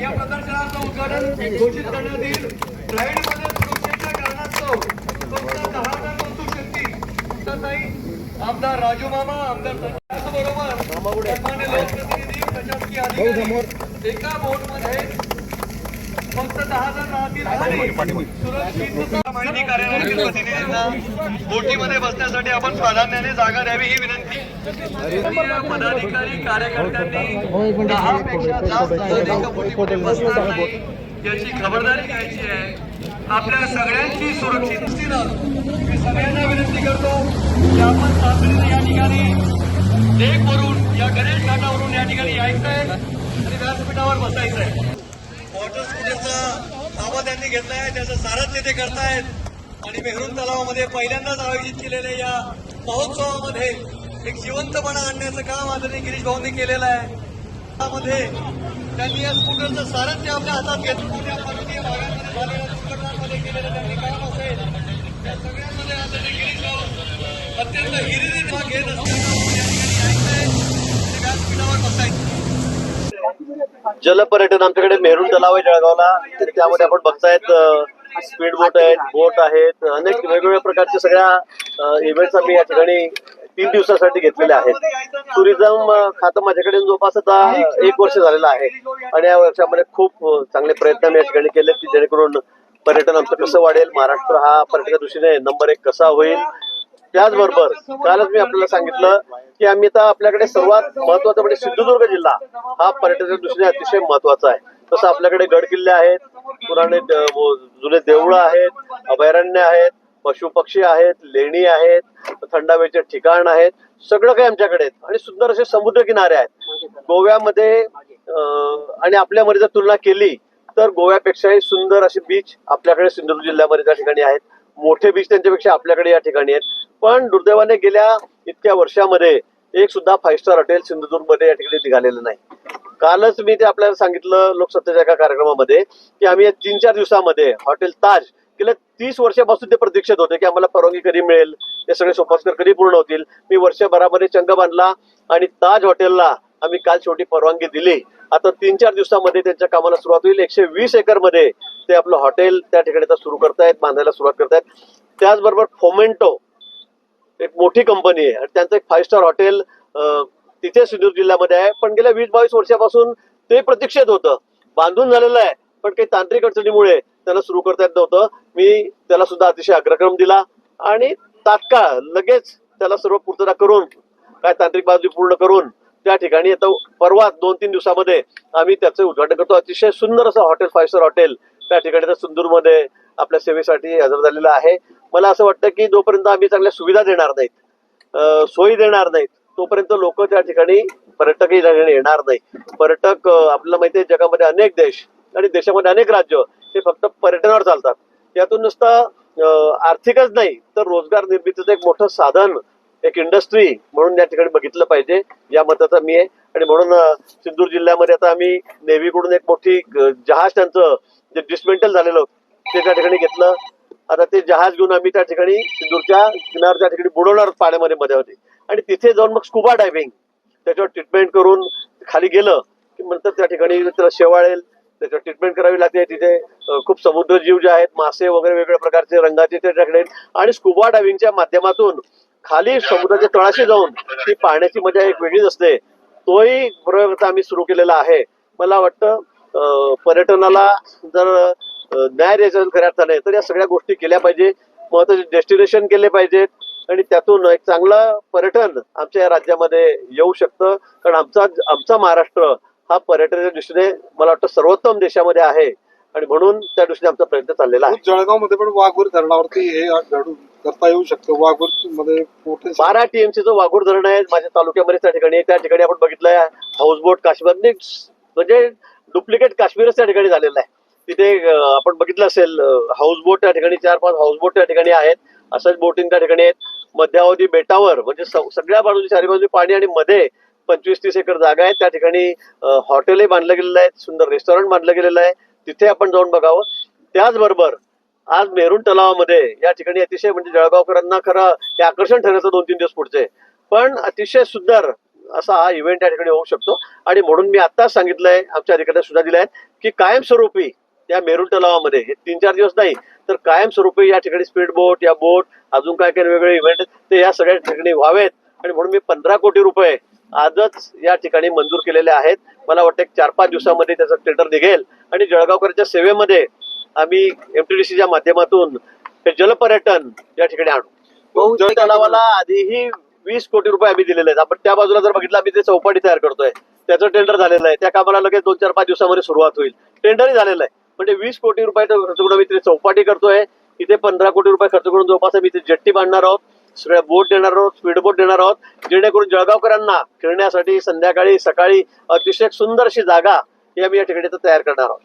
या प्रदर्शनाचं उद्घाटन घोषित करण्यात येईल. लाईटमध्ये सुरक्षेच्या कारणास्तव फक्त दहा हजार वस्तू शकतील. ताई आमदार राजू मामा आमदार बरोबर लोकप्रतिनिधी प्रशासकीय अधिकारी एका बोटमध्ये फक्त दहा राहतील. माहिती कार्यालयातील प्रतिनिधींना बोटीमध्ये बसण्यासाठी आपण प्राधान्याने जागा द्यावी ही विनंती. पदाधिकारी कार्यकर्त्यांनी दहा पेक्षा जास्त बोटीमध्ये बसणार नाही याची खबरदारी घ्यायची आहे. आपल्या सगळ्यांची सुरक्षित. दृष्टीनं मी सगळ्यांना विनंती करतो की आपण तातडीने या ठिकाणी लेक वरून या गणेश घाटावरून या ठिकाणी यायचं आहे आणि व्यासपीठावर बसायचं आहे वॉटर स्कूटरचा ताबा त्यांनी घेतला आहे त्याचं सारथ्य ते करतायत. आणि मेहरून तलावामध्ये पहिल्यांदाच आयोजित केलेल्या या महोत्सवामध्ये एक जिवंतपणा आणण्याचं काम आदरणीय गिरीश भाऊंनी केलेलं आहे. त्यामध्ये त्यांनी या स्कूटरचं सारथ्य आपल्या हातात घेतलं. मोठ्या पर्वतीय भागांमध्ये झालेल्या दुर्घटनांमध्ये केलेलं त्यांनी काम असेल त्या सगळ्यांमध्ये आदरणीय गिरीश भाऊ अत्यंत हिरिरी घेत असताना आपण या व्यासपीठावर बसायचं. जलपर्यटन आमच्याकडे मेहरून तलाव आहे जळगावला. तर त्यामध्ये आपण बघतायत स्पीड बोट आहेत बोट आहेत अनेक वेगवेगळ्या प्रकारच्या सगळ्या इव्हेंट्स आम्ही या ठिकाणी तीन दिवसासाठी घेतलेले आहेत. टुरिझम खातं माझ्याकडे जवळपास आता एक वर्ष झालेलं आहे. आणि या वर्षामध्ये खूप चांगले प्रयत्न आम्ही या ठिकाणी केले की जेणेकरून पर्यटन आमचं कसं वाढेल महाराष्ट्र हा पर्यटका दृष्टीने नंबर एक कसा होईल त्याचबरोबर कालच मी आपल्याला सांगितलं की आम्ही आता आपल्याकडे सर्वात महत्वाचं म्हणजे सिंधुदुर्ग जिल्हा हा पर्यटनाच्या दृष्टीने अतिशय महत्त्वाचा आहे. तसं आपल्याकडे गड किल्ले आहेत पुराणे जुने देवळं आहेत अभयारण्य आहेत पशु पक्षी आहेत लेणी आहेत थंड हवेचे ठिकाण आहेत सगळं काही आमच्याकडे आहेत. आणि सुंदर असे समुद्र किनारे आहेत. गोव्यामध्ये आणि आपल्यामध्ये जर तुलना केली तर गोव्यापेक्षाही सुंदर असे बीच आपल्याकडे सिंधुदुर्ग जिल्ह्यामध्ये त्या ठिकाणी आहेत. मोठे बीच त्यांच्यापेक्षा आपल्याकडे या ठिकाणी आहेत. पण दुर्दैवाने गेल्या इतक्या वर्षामध्ये एक सुद्धा फाईव्ह स्टार हॉटेल सिंधुदुर्गमध्ये या ठिकाणी निघालेलं नाही. कालच मी ते आपल्याला सांगितलं लोकसत्तेच्या एका कार्यक्रमामध्ये की आम्ही या तीन चार दिवसामध्ये हॉटेल ताज गेल्या तीस वर्षापासून ते प्रतीक्षेत होते की आम्हाला परवानगी कधी मिळेल ते सगळे सोपास्कर कधी पूर्ण होतील मी वर्षभरामध्ये चंग बांधला आणि ताज हॉटेलला आम्ही काल शेवटी परवानगी दिली. आता तीन चार दिवसामध्ये त्यांच्या कामाला सुरुवात होईल. एकशे वीस एकरमध्ये ते आपलं हॉटेल त्या ठिकाणी सुरू करतायत बांधायला सुरुवात करतायत. त्याचबरोबर फोमेंटो एक मोठी कंपनी आहे. आणि त्यांचं एक फाईव्ह स्टार हॉटेल तिथे सिंधुदुर्ग जिल्ह्यामध्ये आहे. पण गेल्या वीस बावीस वर्षापासून ते प्रतीक्षेत होतं. बांधून झालेलं आहे. पण काही तांत्रिक अडचणीमुळे त्याला सुरू करता येत नव्हतं. मी त्याला सुद्धा अतिशय अग्रक्रम दिला. आणि तात्काळ लगेच त्याला सर्व पूर्तता करून काय तांत्रिक बाजू पूर्ण करून त्या ठिकाणी आता परवा दोन तीन दिवसामध्ये आम्ही त्याचं उद्घाटन करतो. अतिशय सुंदर असं हॉटेल फाईव्ह स्टार हॉटेल त्या ठिकाणी सुंदूरमध्ये आपल्या सेवेसाठी हजर झालेलं आहे. मला असं वाटतं की जोपर्यंत आम्ही चांगल्या सुविधा देणार नाहीत सोयी देणार नाहीत तोपर्यंत लोक त्या ठिकाणी पर्यटकही येणार नाही पर्यटक आपल्याला माहिती आहे जगामध्ये अनेक देश आणि देशामध्ये अनेक राज्य हे फक्त पर्यटनावर चालतात. यातून नुसतं आर्थिकच नाही तर रोजगार निर्मितीचं एक मोठं साधन एक इंडस्ट्री म्हणून या ठिकाणी बघितलं पाहिजे या मताचा मी आहे. आणि म्हणून सिंधुदुर्ग जिल्ह्यामध्ये आता आम्ही नेव्हीकडून एक मोठी जहाज त्यांचं जे डिसमेंटल झालेलं ते त्या ठिकाणी घेतलं. आता ते जहाज घेऊन आम्ही त्या ठिकाणी सिंदूरच्या किनार त्या ठिकाणी बुडवणार पाण्यामध्ये मध्ये होते. आणि तिथे जाऊन मग स्कुबा डायव्हिंग त्याच्यावर ट्रीटमेंट करून खाली गेलं की नंतर त्या ठिकाणी त्याला शेवाळेल त्याच्यावर ट्रीटमेंट करावी लागते. तिथे खूप समुद्र जीव जे आहेत मासे वगैरे वेगवेगळ्या प्रकारचे रंगाचे ते त्याच्याकडे आणि स्कुबा डायव्हिंगच्या माध्यमातून खाली समुद्राच्या तळाशी जाऊन ती पाहण्याची मजा एक वेगळीच असते. तोही प्रयोग आम्ही सुरू केलेला आहे. मला वाटतं पर्यटनाला जर न्याय द्यायचा खऱ्या अर्थाने तर या सगळ्या गोष्टी केल्या पाहिजे. महत्त्वाचे डेस्टिनेशन केले पाहिजेत. आणि त्यातून एक चांगलं पर्यटन आमच्या या राज्यामध्ये येऊ शकतं. कारण आमचा आमचा महाराष्ट्र हा पर्यटनाच्या दृष्टीने मला वाटतं सर्वोत्तम देशामध्ये आहे. आणि म्हणून त्या दृष्टीने आमचा प्रयत्न चाललेला आहे. जळगावमध्ये पण वाघूर धरणावरती हे घडून करता येऊ शकतं. वाघूरमध्ये बारा टीएमसीचं वाघूर धरण आहे माझ्या तालुक्यामध्ये त्या ठिकाणी. त्या ठिकाणी आपण बघितलंय. हाऊसबोट काश्मीर. म्हणजे डुप्लिकेट काश्मीरच त्या ठिकाणी झालेलं आहे. तिथे आपण बघितलं असेल हाऊसबोट त्या ठिकाणी चार पाच हाऊसबोट त्या ठिकाणी आहेत. असंच बोटिंग त्या ठिकाणी आहेत. मध्यावधी बेटावर म्हणजे सगळ्या बाजूची चारी बाजू पाणी आणि मध्ये पंचवीस तीस एकर जागा आहे त्या ठिकाणी हॉटेलही बांधलं गेलेलं आहे. सुंदर रेस्टॉरंट बांधलं गेलेलं आहे. तिथे आपण जाऊन बघावं. त्याचबरोबर आज मेरून तलावामध्ये या ठिकाणी अतिशय म्हणजे जळगावकरांना खरं हे आकर्षण ठरण्याचं दोन तीन दिवस पुढचे. पण अतिशय सुंदर असा हा इव्हेंट या ठिकाणी होऊ शकतो. आणि म्हणून मी आत्ताच सांगितलंय आमच्या अधिकाऱ्यांना सुद्धा दिलं आहे की कायमस्वरूपी त्या मेरून तलावामध्ये. हे तीन चार दिवस नाही तर कायमस्वरूपी या ठिकाणी स्पीड बोट या बोट अजून काय काय वेगवेगळे इव्हेंट ते या सगळ्या ठिकाणी व्हावेत. आणि म्हणून मी पंधरा कोटी रुपये आजच या ठिकाणी मंजूर केलेले आहेत. मला वाटतं चार पाच दिवसामध्ये त्याचं टेंडर निघेल. आणि जळगावकरांच्या सेवेमध्ये आम्ही एमटीडीसीच्या माध्यमातून हे जलपर्यटन या ठिकाणी आणू. जळ तलावाला आधीही वीस कोटी रुपये आम्ही दिलेले आहेत. आपण त्या बाजूला जर बघितलं आम्ही ते चौपाटी तयार करतोय. त्याचं टेंडर झालेलं आहे. त्या कामाला लगेच दोन चार पाच दिवसामध्ये सुरुवात होईल. टेंडरही झालेलं आहे. म्हणजे वीस कोटी रुपयाचा खर्च करून आम्ही तिथे चौपाटी करतोय. इथे पंधरा कोटी रुपये खर्च करून जवळपास आम्ही इथे जेट्टी बांधणार आहोत. सगळ्या बोट देणार आहोत स्पीड बोट देणार आहोत. जेणेकरून जळगावकरांना खेळण्यासाठी संध्याकाळी सकाळी अतिशय सुंदर अशी जागा ही आम्ही या ठिकाणी तयार करणार आहोत.